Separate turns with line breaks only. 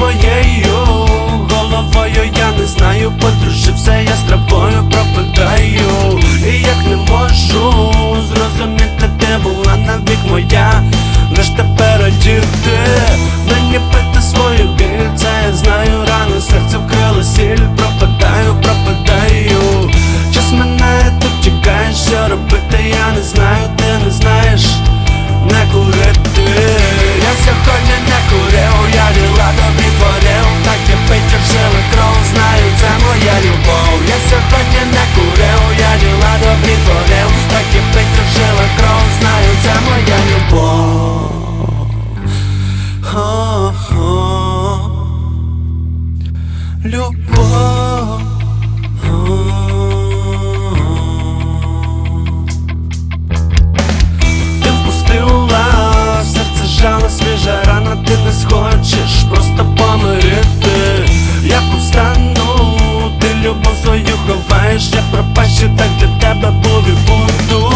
моєю головою, я не знаю, подружився я з тобою пропадаю І як не можу зрозуміти, де була навік моя. Лиш тепер одіти любов. Ти впустила серце жала свіжа рана, ти не схочеш просто помирити. Я повстану, ти любов свою ховаєш, я пропащу, так для тебе був і буду.